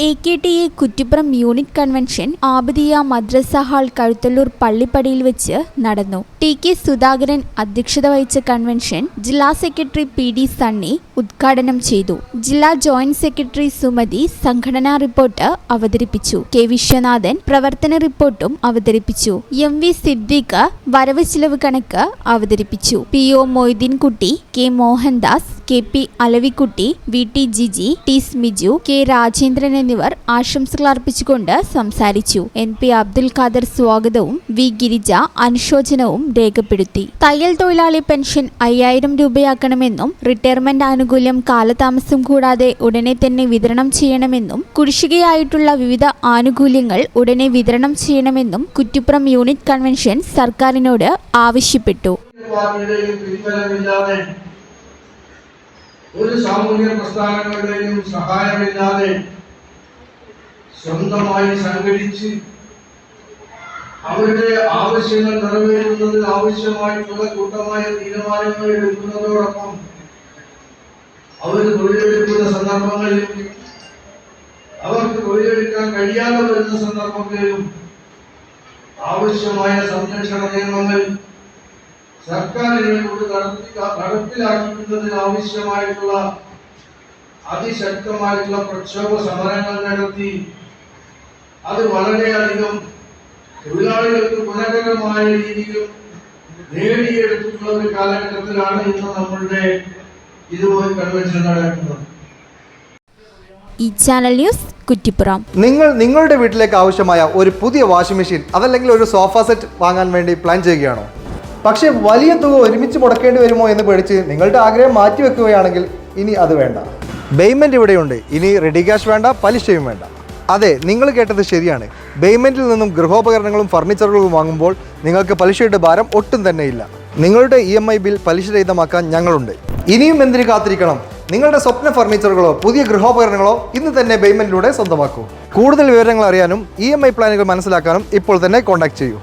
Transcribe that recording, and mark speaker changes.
Speaker 1: A K T A Kuttippuram unit convention Abadiya madrasa hall Kazhuthallur പള്ളിപ്പടിയിൽ വെച്ച് നടന്നു. T K Sudhakaran അധ്യക്ഷത വഹിച്ച കൺവെൻഷൻ ജില്ലാ സെക്രട്ടറി പി ഡി സണ്ണി ഉദ്ഘാടനം ചെയ്തു. ജില്ലാ ജോയിന്റ് സെക്രട്ടറി സുമതി സംഘടനാ റിപ്പോർട്ട് അവതരിപ്പിച്ചു. കെ വിശ്വനാഥൻ പ്രവർത്തന റിപ്പോർട്ടും അവതരിപ്പിച്ചു. എം വി സിദ്ദീഖ് വരവ് ചിലവ് കണക്ക് അവതരിപ്പിച്ചു. P O Moideenkutty K Mohandas K P Alavikutty V T Jiji T Smiju K Rajendran എന്നിവർ ആശംസകൾ അർപ്പിച്ചുകൊണ്ട് സംസാരിച്ചു. എൻ പി അബ്ദുൽ ഖാദർ സ്വാഗതവും വി ഗിരിജ അനുശോചനവും രേഖപ്പെടുത്തി. തയ്യൽ തൊഴിലാളി പെൻഷൻ അയ്യായിരം രൂപയാക്കണമെന്നും റിട്ടയർമെന്റ് ആനുകൂല്യം കാലതാമസം കൂടാതെ ഉടനെ തന്നെ വിതരണം ചെയ്യണമെന്നും കുടിശ്ശികയായിട്ടുള്ള വിവിധ ആനുകൂല്യങ്ങൾ ഉടനെ വിതരണം ചെയ്യണമെന്നും കുറ്റിപ്പുറം യൂണിറ്റ് കൺവെൻഷൻ സർക്കാരിനോട് ആവശ്യപ്പെട്ടു.
Speaker 2: ഒരു സാമൂഹ്യ പ്രസ്ഥാനങ്ങളുടെയും സഹായമില്ലാതെ സ്വന്തമായി സംഘടിച്ച് അവരുടെ ആവശ്യങ്ങൾ നിറവേറ്റുന്നതിൽ ആവശ്യമായിട്ടുള്ള കൂട്ടമായ തീരുമാനങ്ങൾ എടുക്കുന്നതോടൊപ്പം അവർ തൊഴിലെടുക്കുന്ന സന്ദർഭങ്ങളിലും അവർക്ക് തൊഴിലെടുക്കാൻ കഴിയാതെ വരുന്ന സന്ദർഭങ്ങളിലും ആവശ്യമായ സംരക്ഷണ നിയമങ്ങൾ സർക്കാരിനെ കൊണ്ട് നടത്തി നടപ്പിലാക്കുന്നതിന് ആവശ്യമായിട്ടുള്ള അതിശക്തമായിട്ടുള്ള പ്രക്ഷോഭ സമരങ്ങൾ നടത്തി. അത് വളരെയധികം തൊഴിലാളികൾക്ക് ഗുണകരമായ രീതിയിൽ നേടിയെടുത്തിട്ടുള്ള ഒരു കാലഘട്ടത്തിലാണ് ഇന്ന് നമ്മളുടെ ഇതുപോലെ കൺവെൻഷൻ നടക്കുന്നത്.
Speaker 1: ഈ ചാനൽ ന്യൂസ് കുറ്റിപ്പുറം.
Speaker 3: നിങ്ങൾ നിങ്ങളുടെ വീട്ടിലേക്ക് ആവശ്യമായ ഒരു പുതിയ വാഷിംഗ് മെഷീൻ അതല്ലെങ്കിൽ ഒരു സോഫ സെറ്റ് വാങ്ങാൻ വേണ്ടി പ്ലാൻ ചെയ്യുകയാണോ? പക്ഷേ വലിയ തുക ഒരുമിച്ച് മുടക്കേണ്ടി വരുമോ എന്ന് പേടിച്ച് നിങ്ങളുടെ ആഗ്രഹം മാറ്റിവെക്കുകയാണെങ്കിൽ ഇനി അത് വേണ്ട. പേയ്മെന്റ് ഇവിടെയുണ്ട്. ഇനി റെഡി ക്യാഷ് വേണ്ട പലിശയും വേണ്ട. അതെ നിങ്ങൾ കേട്ടത് ശരിയാണ്. പേയ്മെന്റിൽ നിന്നും ഗൃഹോപകരണങ്ങളും ഫർണിച്ചറുകളും വാങ്ങുമ്പോൾ നിങ്ങൾക്ക് പലിശയുടെ ഭാരം ഒട്ടും തന്നെ ഇല്ല. നിങ്ങളുടെ ഇ എം ഐ ബിൽ പലിശരഹിതമാക്കാൻ ഞങ്ങളുണ്ട്. ഇനിയും എന്തിനു കാത്തിരിക്കണം? നിങ്ങളുടെ സ്വപ്ന ഫർണിച്ചറുകളോ പുതിയ ഗൃഹോപകരണങ്ങളോ ഇന്ന് തന്നെ പേയ്മെന്റിലൂടെ സ്വന്തമാക്കൂ. കൂടുതൽ വിവരങ്ങൾ അറിയാനും ഇ ഐ പ്ലാനുകൾ മനസ്സിലാക്കാനും ഇപ്പോൾ തന്നെ കോൺടാക്ട് ചെയ്യൂ.